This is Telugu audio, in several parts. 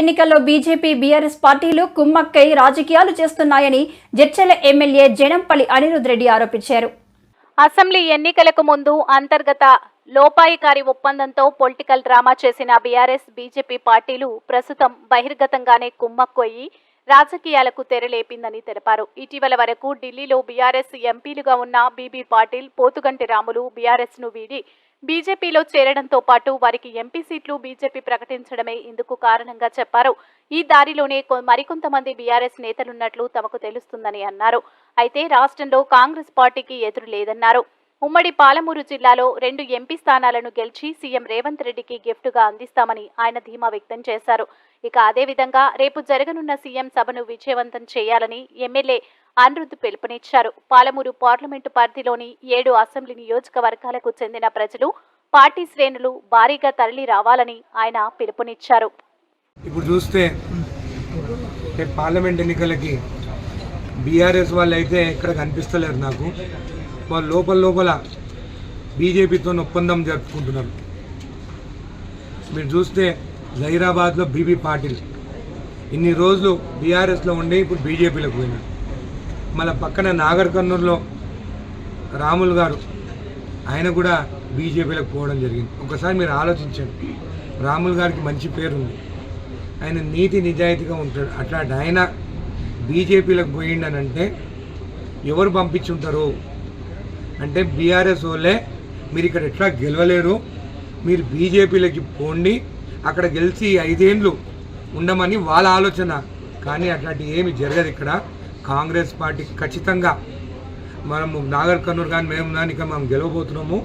ఎన్నికల్లో బీజేపీ బీఆర్ఎస్ పార్టీలు కుమ్మక్కై రాజకీయాలు చేస్తున్నాయని జడ్చల ఎమ్మెల్యే జనంపల్లి అనిరుద్ రెడ్డి ఆరోపించారు. అసెంబ్లీ ఎన్నికలకు ముందు అంతర్గత లోపాయికారి ఒప్పందంతో పొలిటికల్ డ్రామా చేసిన బీఆర్ఎస్ బీజేపీ పార్టీలు ప్రస్తుతం బహిర్గతంగానే కుమ్మక్కొయ్యి రాజకీయాలకు తెరలేపిందని తెలిపారు. ఇటీవల వరకు ఢిల్లీలో బీఆర్ఎస్ ఎంపీలుగా ఉన్న బీబీ పాటిల్ పోతుగంటి రాములు బీఆర్ఎస్ను వీడి బీజేపీలో చేరడంతో పాటు వారికి ఎంపీ సీట్లు బీజేపీ ప్రకటించడమే ఇందుకు కారణంగా చెప్పారు. ఈ దారిలోనే మరికొంతమంది బీఆర్ఎస్ నేతలున్నట్లు తమకు తెలుస్తుందని అన్నారు. అయితే రాష్ట్రంలో కాంగ్రెస్ పార్టీకి ఎదురు లేదన్నారు. ఉమ్మడి పాలమూరు జిల్లాలో రెండు ఎంపీ స్థానాలను గెలిచి సీఎం రేవంత్ రెడ్డికి గిఫ్ట్గా అందిస్తామని ఆయన ధీమా వ్యక్తం చేశారు. ఇక అదేవిధంగా రేపు జరగనున్న సీఎం సభను విజయవంతం చేయాలని ఎమ్మెల్యే అనిరుద్ధ్ పిలుపునిచ్చారు. పాలమూరు పార్లమెంటు పరిధిలోని ఏడు అసెంబ్లీ నియోజకవర్గాలకు చెందిన ప్రజలు పార్టీ శ్రేణులు భారీగా తరలి రావాలని ఆయన పిలుపునిచ్చారు. ఇప్పుడు చూస్తే పార్లమెంట్ ఎన్నికలకి బీఆర్ఎస్ వాళ్ళు అయితే ఎక్కడ కనిపిస్తలేరు నాకు. వాళ్ళు లోపల లోపల బీజేపీతో ఒప్పందం జరుపుకుంటున్నారు. మీరు చూస్తే జహీరాబాద్లో బీబీ పాటిల్ ఇన్ని రోజులు బీఆర్ఎస్లో ఉండి ఇప్పుడు బీజేపీలోకి పోయినారు మళ్ళీ పక్కన నాగర్ కర్నూలులో రాములు గారు ఆయన కూడా బీజేపీలోకి పోవడం జరిగింది. ఒకసారి మీరు ఆలోచించండి. రాములు గారికి మంచి పేరుంది. ఆయన నీతి నిజాయితీగా ఉంటాడు. అట్లాంటి ఆయన బీజేపీలోకి పోయిండనంటే ఎవరు పంపించుంటారు? అంటే బీఆర్ఎస్ వాళ్ళే మీరు ఇక్కడ ఎట్లా గెలవలేరు మీరు బీజేపీలోకి పోండి అక్కడ గెలిచి ఐదేండ్లు ఉండమని వాళ్ళ ఆలోచన. కానీ అట్లాంటి ఏమి జరగదు ఇక్కడ. కాంగ్రెస్ పార్టీ ఖచ్చితంగా మనము నాగర్ కర్నూలు కానీ మేము కానీ మనం గెలవబోతున్నాము.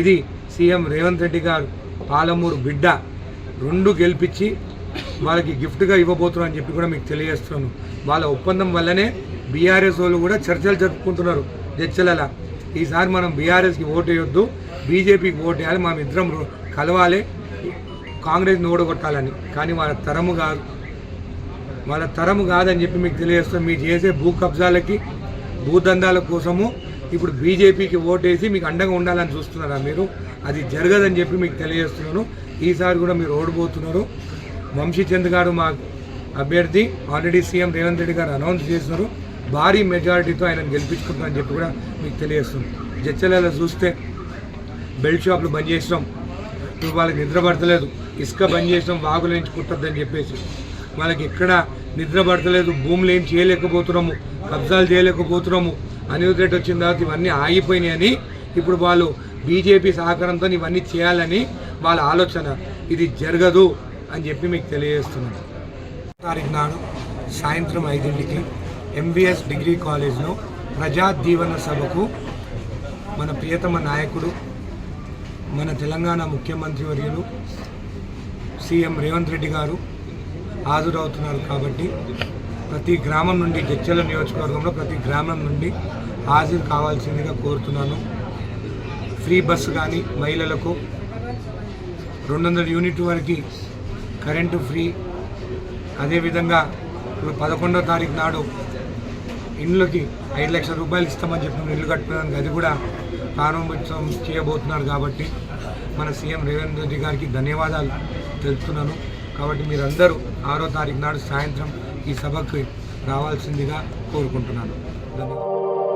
ఇది సీఎం రేవంత్ రెడ్డి గారు పాలమూరు బిడ్డ రెండు గెలిపించి వాళ్ళకి గిఫ్ట్గా ఇవ్వబోతున్నాం అని చెప్పి కూడా మీకు తెలియజేస్తున్నాను. వాళ్ళ ఒప్పందం వల్లనే బీఆర్ఎస్ వాళ్ళు కూడా చర్చలు జరుపుకుంటున్నారు. చర్చలలా ఈసారి మనం బీఆర్ఎస్కి ఓటు వేయొద్దు బీజేపీకి ఓటు వేయాలి మనం ఇద్దరం రో- కలవాలి కాంగ్రెస్ని ఓడగొట్టాలని. కానీ వాళ్ళ తరము కాదు. వాళ్ళ తరము కాదని చెప్పి మీకు తెలియజేస్తాం మీరు చేసే భూ కబ్జాలకి భూదందాల కోసము ఇప్పుడు బీజేపీకి ఓటేసి మీకు అండగా ఉండాలని చూస్తున్నారా మీరు? అది జరగదని చెప్పి మీకు తెలియజేస్తున్నాను. ఈసారి కూడా మీరు ఓడిపోతున్నారు. వంశీచంద్ గారు మా అభ్యర్థి ఆల్రెడీ సీఎం రేవంత్ రెడ్డి గారు అనౌన్స్ చేస్తున్నారు భారీ మెజారిటీతో ఆయన గెలిపించుకుంటామని చెప్పి కూడా మీకు తెలియజేస్తుంది జడ్చలలో చూస్తే బెల్ట్ షాపులు బంద్ చేసినాం. ఇప్పుడు వాళ్ళకి నిద్ర పడతలేదు. ఇసుక బంద్ చేసినాం వాగులు ఏం కుట్టద్దని చెప్పేసి. వాళ్ళకి ఎక్కడ నిద్ర పడతలేదు. భూములు ఏం చేయలేకపోతున్నాము. కబ్జాలు చేయలేకపోతున్నాము. అనిరుద్ రెడ్డి వచ్చిన తర్వాత ఇవన్నీ ఆగిపోయినాయని ఇప్పుడు వాళ్ళు బీజేపీ సహకారంతో ఇవన్నీ చేయాలని వాళ్ళ ఆలోచన. ఇది జరగదు అని చెప్పి మీకు తెలియజేస్తున్నాను. తారీఖు నాడు సాయంత్రం ఐదింటికి ఎంబీఎస్ డిగ్రీ కాలేజ్లో ప్రజా దీవెన సభకు మన ప్రియతమ నాయకుడు మన తెలంగాణ ముఖ్యమంత్రి వర్యులు సీఎం రేవంత్ రెడ్డి గారు హాజరవుతున్నారు కాబట్టి ప్రతి గ్రామం నుండి జడ్చల నియోజకవర్గంలో ప్రతి గ్రామం నుండి హాజరు కావాల్సిందిగా కోరుతున్నాను. ఫ్రీ బస్సు కానీ మహిళలకు రెండు వందల యూనిట్ వరకు కరెంటు ఫ్రీ. అదేవిధంగా ఇప్పుడు పదకొండో తారీఖు నాడు ఇండ్లకి ఐదు లక్షల రూపాయలు ఇస్తామని చెప్పిన ఇల్లు కట్టుకోవడానికి అది కూడా ప్రారంభోత్సవం చేయబోతున్నారు కాబట్టి మన సీఎం రేవంత్ రెడ్డి గారికి ధన్యవాదాలు తెలుపుతున్నాను. కాబట్టి మీరందరూ ఆరో తారీఖు నాడు సాయంత్రం ఈ సభకు రావాల్సిందిగా కోరుకుంటున్నాను. ధన్యవాదాలు.